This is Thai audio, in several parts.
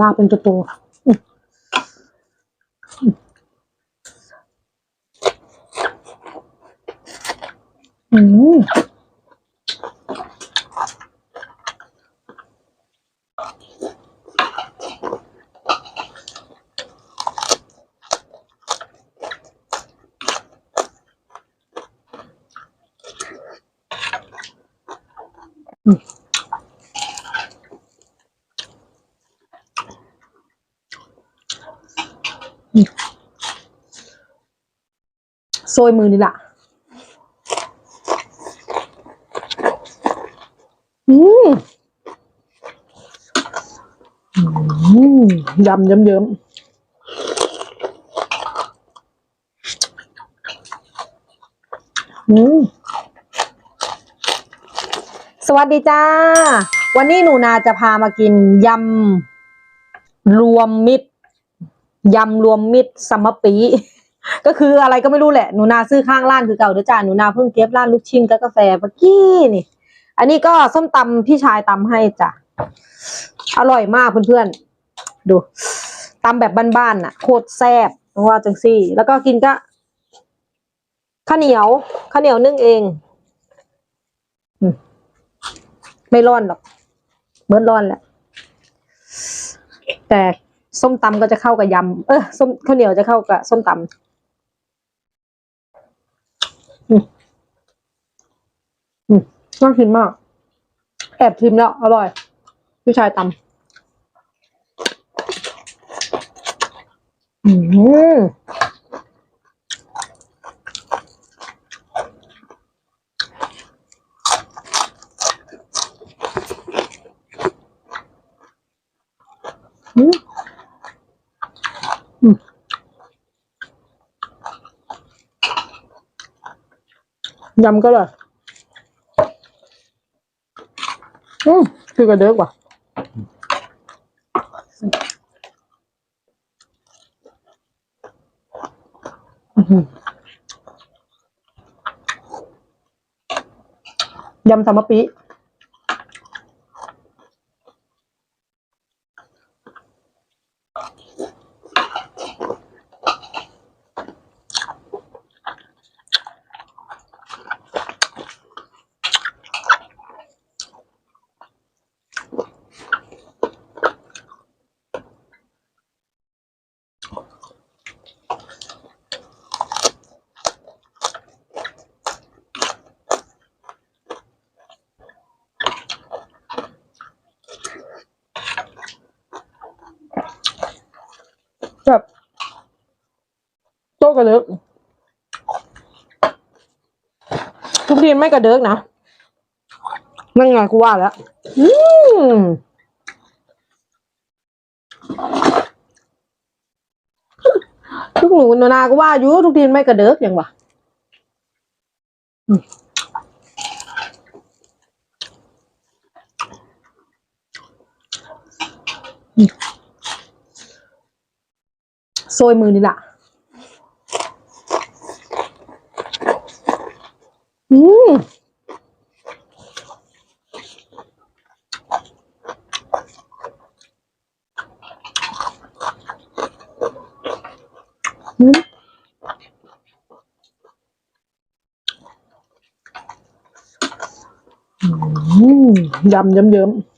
ลาเป็นตัวตอืมอืม โซยมือนี่ล่ะอืมอืมยำเยิ้มๆอืมสวัสดีจ้า วันนี้หนูนาจะพามากินยำรวมมิตร ยำรวมมิตรสัมมปี ก็คืออะไรก็ไม่รู้แหละหนูนาซื้อข้างร้านคือเก่าเด้อจ้าหนูนาเพิ่งเก็บร้านลูกชิ้นกับกาแฟเมื่อกี้นี่ อันนี้ก็ส้มตำพี่ชายตำให้จ้ะอร่อยมากเพื่อนๆดูตำแบบบ้านๆน่ะ โคตรแซ่บว่าจังซี่ แล้วก็กินก็ข้าวเหนียวข้าวเหนียวนึ่งเองไม่ร้อนหรอกเบิร์ดร้อนแหละแต่ ส้มตำก็จะเข้ากับยำเออส้มข้าวเหนียวจะเข้ากับส้มตำอืมอืมน่ากินมาก แอบชิมแล้ว อร่อย พี่ชายตำอืม ยำก็เลยอืมคือกระเดิกว่ะยำสามปี แบบโต๊ะกระเดิกทุกทีไม่กระเดิกนะนั่นไงกูว่าแล้วอืมทุกหนูนนาก็ว่าอยู่ทุกทีไม่กระเดิกยังวะอืม โซยมือนี่ล่ะอืมอืมอืมยำเยิ้มๆ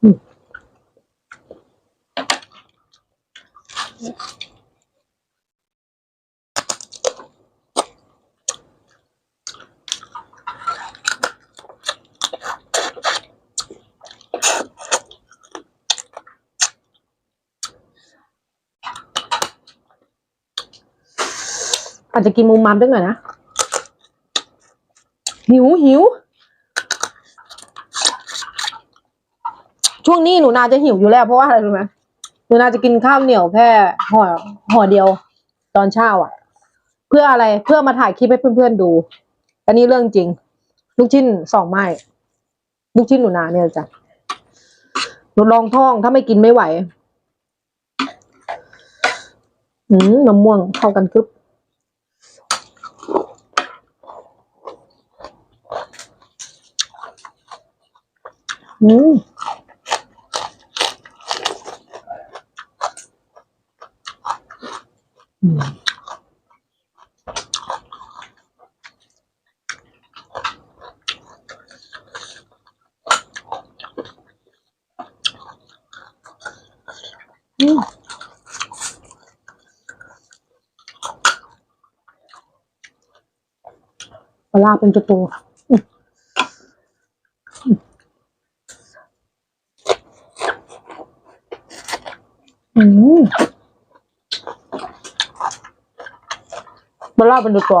อาจจะกินมูมมัมด้วยหน่อยนะหิวหิว ช่วงนี้หนูนาจะหิวอยู่แล้วเพราะว่าอะไรรู้ไหมหนูนาจะกินข้าวเหนียวแค่ห่อห่อเดียวตอนเช้าอะ เพื่ออะไรเพื่อมาถ่ายคลิปให้เพื่อนๆดู อันนี้เรื่องจริง ลูกชิ้นสองไม้ลูกชิ้นหนูนาเนี่ยจ้ะหนูลองท้องถ้าไม่กินไม่ไหวอืมมะม่วงเข้ากันคึบอืม ปลาเป็นตัวโตอืมอืมปลาเป็นตัวโตต้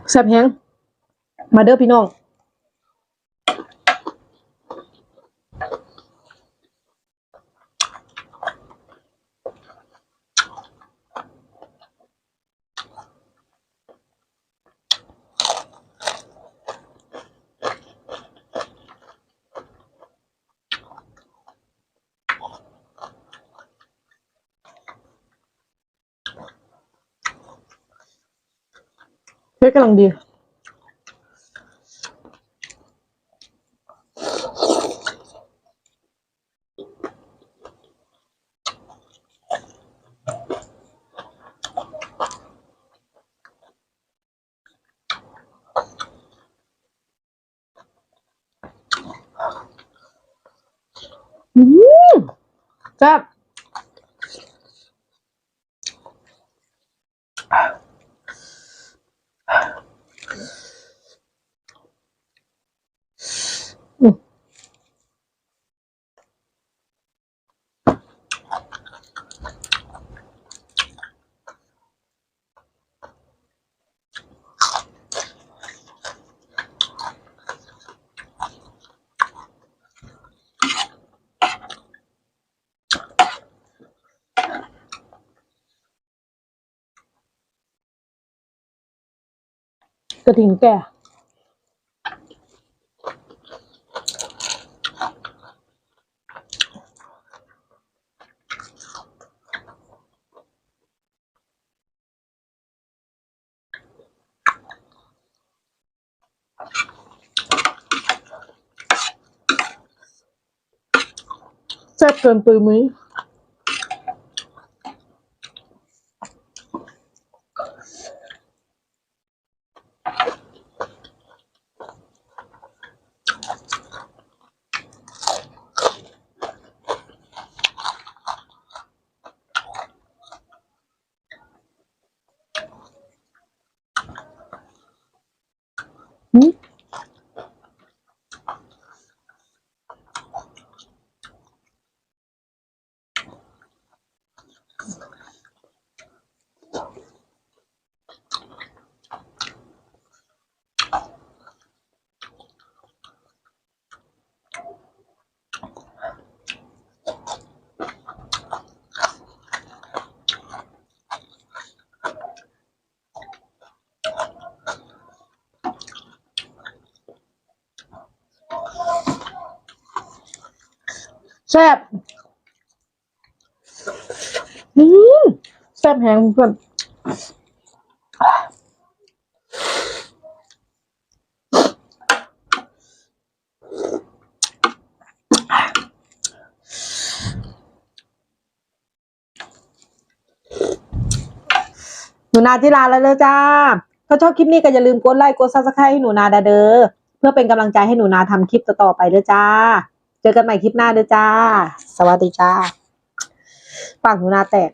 แซ่บแฮงมาเด้อพี่น้อง กำลังดี อืมแซ่บอืม กระถิ่นแก่แซ่บเกินปุยมุ้ย แซ่บ อืมแซ่บแหงเพื่อนหนูนาที่ลาแล้วเด้อจ้า ถ้าชอบคลิปนี้ก็อย่าลืมกดไลค์ กดซับสไครต์ให้หนูนาดาเด้อ เพื่อเป็นกำลังใจให้หนูนาทำคลิปต่อๆไปเด้อจ้า เจอกันใหม่คลิปหน้าเด้อจ้า สวัสดีจ้า ปากหนูนาแตก